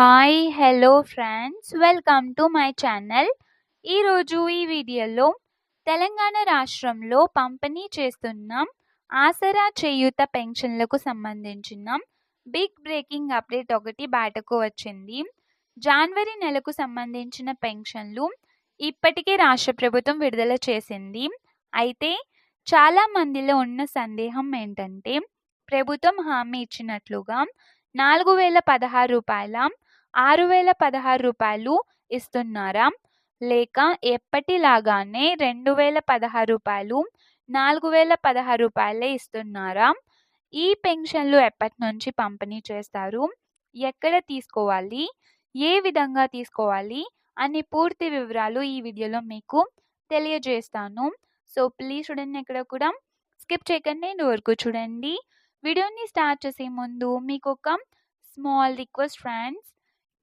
Hi hello friends welcome to my channel ఈరోజు ఈ వీడియోలో తెలంగాణ రాష్ట్రంలో పంపిణీ చేస్తున్న ఆసరా చేయూత పెన్షన్లకు సంబంధించిన బిగ్ బ్రేకింగ్ అప్డేట్ ఒకటి బయటకు వచ్చింది. జనవరి నెలకు సంబంధించిన పెన్షన్లు ఇప్పటికే రాష్ట్ర ప్రభుత్వం విడుదల చేసింది. అయితే చాలా మందిలో ఉన్న సందేహం ఏంటంటే ప్రభుత్వం హామీ ఇచ్చినట్లుగా నాలుగు వేల పదహారు రూపాయల ఆరు వేల పదహారు రూపాయలు ఇస్తున్నారా? లేక ఎప్పటిలాగానే రెండు వేల పదహారు రూపాయలు నాలుగు వేల పదహారు రూపాయలే ఇస్తున్నారా? ఈ పెన్షన్లు ఎప్పటి నుంచి పంపిణీ చేస్తారు? ఎక్కడ తీసుకోవాలి? ఏ విధంగా తీసుకోవాలి? అని పూర్తి వివరాలు ఈ వీడియోలో మీకు తెలియజేస్తాను. సో ప్లీజ్ చూడండి ఎక్కడ కూడా. స్కిప్ చేయకండి నేను వరకు చూడండి. వీడియోని స్టార్ట్ చేసే ముందు మీకు ఒక స్మాల్ రిక్వెస్ట్ ఫ్రెండ్స్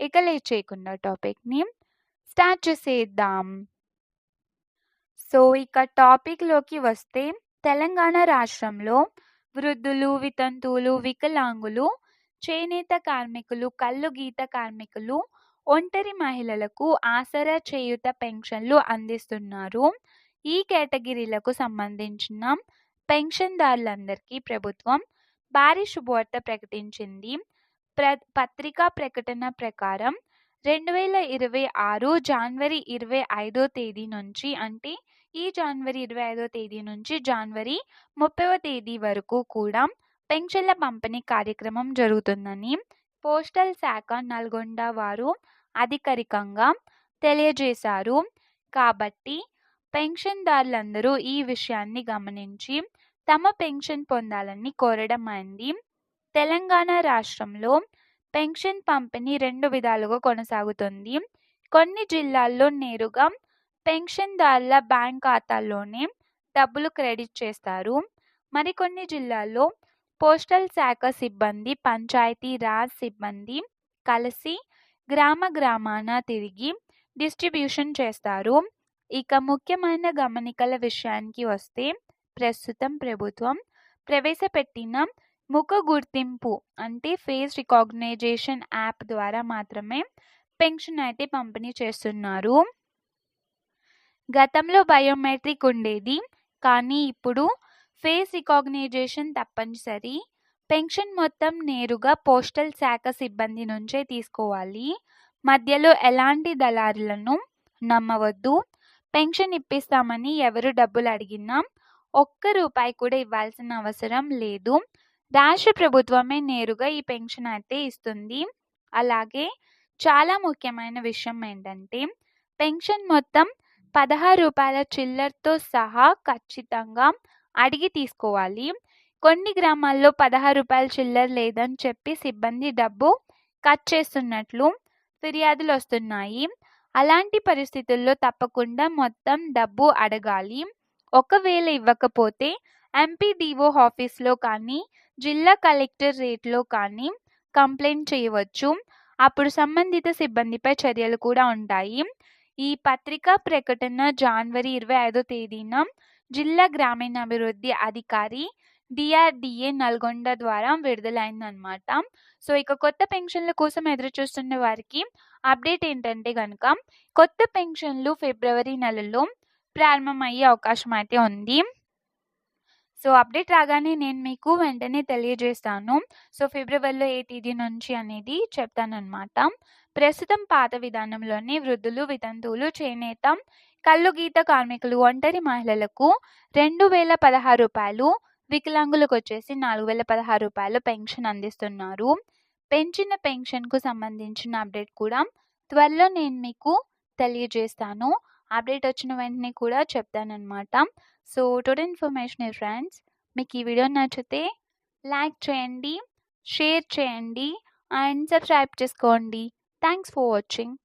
ఇక లేట్ చేయకుండా టాపిక్ని స్టార్ట్ చేసేద్దాం. సో ఇక టాపిక్లోకి వస్తే తెలంగాణ రాష్ట్రంలో వృద్ధులు వితంతువులు వికలాంగులు చేనేత కార్మికులు కళ్ళు గీత కార్మికులు ఒంటరి మహిళలకు ఆసరా చేయుత పెన్షన్లు అందిస్తున్నారు. ఈ కేటగిరీలకు సంబంధించిన పెన్షన్దారులందరికీ ప్రభుత్వం భారీ శుభవార్త ప్రకటించింది. ప్ర పత్రికా ప్రకటన ప్రకారం రెండు వేల ఇరవై ఆరు జనవరి ఇరవై ఐదో తేదీ నుంచి అంటే ఈ జనవరి ఇరవై ఐదో తేదీ నుంచి జనవరి ముప్పైవ తేదీ వరకు కూడా పెన్షన్ల పంపిణీ కార్యక్రమం జరుగుతుందని పోస్టల్ శాఖ నల్గొండ వారు అధికారికంగా తెలియజేశారు. కాబట్టి పెన్షన్దారులందరూ ఈ విషయాన్ని గమనించి తమ పెన్షన్ పొందాలని కోరడం అయింది. తెలంగాణ రాష్ట్రంలో పెన్షన్ పంపిణీ రెండు విధాలుగా కొనసాగుతుంది. కొన్ని జిల్లాల్లో నేరుగా పెన్షన్దారుల బ్యాంక్ ఖాతాల్లోనే డబ్బులు క్రెడిట్ చేస్తారు. మరికొన్ని జిల్లాల్లో పోస్టల్ శాఖ సిబ్బంది పంచాయతీ రాజ్ సిబ్బంది కలిసి గ్రామ గ్రామాన తిరిగి డిస్ట్రిబ్యూషన్ చేస్తారు. ఇక ముఖ్యమైన గమనికల విషయానికి వస్తే ప్రస్తుతం ప్రభుత్వం ప్రవేశపెట్టిన ముఖ గుర్తింపు అంటే ఫేస్ రికాగ్నైజేషన్ యాప్ ద్వారా మాత్రమే పెన్షన్ అయితే పంపిణీ చేస్తున్నారు. గతంలో బయోమెట్రిక్ ఉండేది. కానీ ఇప్పుడు ఫేస్ రికాగ్నైజేషన్ తప్పనిసరి. పెన్షన్ మొత్తం నేరుగా పోస్టల్ శాఖ సిబ్బంది నుంచే తీసుకోవాలి. మధ్యలో ఎలాంటి దళారులను నమ్మవద్దు. పెన్షన్ ఇప్పిస్తామని ఎవరు డబ్బులు అడిగినా ఒక్క రూపాయి కూడా ఇవ్వాల్సిన అవసరం లేదు. రాష్ట్ర ప్రభుత్వమే నేరుగా ఈ పెన్షన్ అయితే ఇస్తుంది. అలాగే చాలా ముఖ్యమైన విషయం ఏంటంటే పెన్షన్ మొత్తం పదహారు రూపాయల చిల్లర్తో సహా ఖచ్చితంగా అడిగి తీసుకోవాలి. కొన్ని గ్రామాల్లో పదహారు రూపాయల చిల్లర లేదని చెప్పి సిబ్బంది డబ్బు కట్ చేస్తున్నట్లు ఫిర్యాదులు వస్తున్నాయి. అలాంటి పరిస్థితుల్లో తప్పకుండా మొత్తం డబ్బు అడగాలి. ఒకవేళ ఇవ్వకపోతే ఎంపీడీఓ ఆఫీస్లో కానీ జిల్లా కలెక్టర్ రేట్లో కానీ కంప్లైంట్ చేయవచ్చు. అప్పుడు సంబంధిత సిబ్బందిపై చర్యలు కూడా ఉంటాయి. ఈ పత్రికా ప్రకటన జనవరి ఇరవై ఐదో తేదీన జిల్లా గ్రామీణాభివృద్ధి అధికారి డిఆర్డిఏ నల్గొండ ద్వారా విడుదలైందనమాట సో ఇక కొత్త పెన్షన్ల కోసం ఎదురు చూస్తున్న వారికి అప్డేట్ ఏంటంటే కనుక కొత్త పెన్షన్లు ఫిబ్రవరి నెలలో ప్రారంభమయ్యే అవకాశం అయితే ఉంది. సో అప్డేట్ రాగానే నేను మీకు వెంటనే తెలియజేస్తాను. సో ఫిబ్రవరిలో ఏ తేదీ నుంచి అనేది చెప్తానమాట ప్రస్తుతం పాత విధానంలోని వృద్ధులు వితంతువులు చేనేత కళ్ళు గీత కార్మికులు ఒంటరి మహిళలకు రెండు వేల పదహారు రూపాయలు వికలాంగులకు వచ్చేసి నాలుగు వేల పదహారు రూపాయలు పెన్షన్ అందిస్తున్నారు. పెంచిన పెన్షన్కు సంబంధించిన అప్డేట్ కూడా త్వరలో నేను మీకు తెలియజేస్తాను. అప్డేట్ వచ్చిన వెంటనే కూడా చెప్తానమాట సో టోటల్ ఇన్ఫర్మేషన్ ఫ్రెండ్స్ మీకు ఈ వీడియో నచ్చితే లైక్ చేయండి షేర్ చేయండి అండ్ సబ్స్క్రైబ్ చేసుకోండి. Thanks for watching